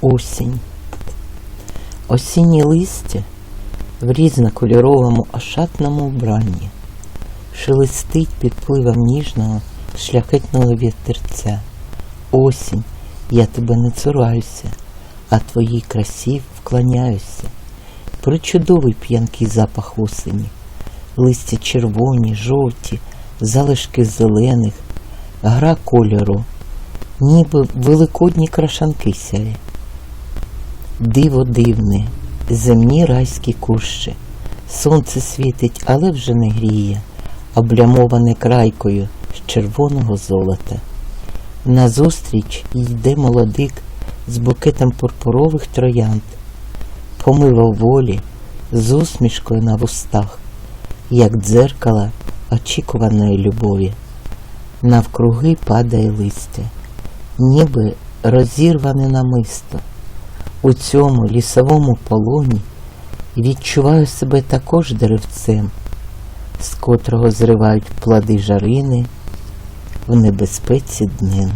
Осінь. Осіннє листя в різнокольоровому ошатному вбранні шелестить під пливом ніжного шляхетного вітерця. Осінь, я тебе не цураюся, а твоїй красі вклоняюся. Причудовий п'янкий запах осені, листя червоні, жовті, залишки зелених, гра кольору, ніби великодні крашанки сяє. Диво дивне, земні райські кущі. Сонце світить, але вже не гріє, облямоване крайкою з червоного золота. Назустріч йде молодик з букетом пурпурових троянд, помивав волі з усмішкою на вустах, як дзеркало очікуваної любові. Навкруги падає листя, ніби розірване намисто. У цьому лісовому полоні відчуваю себе також деревцем, з котрого зривають плоди жарини в небезпеці днем.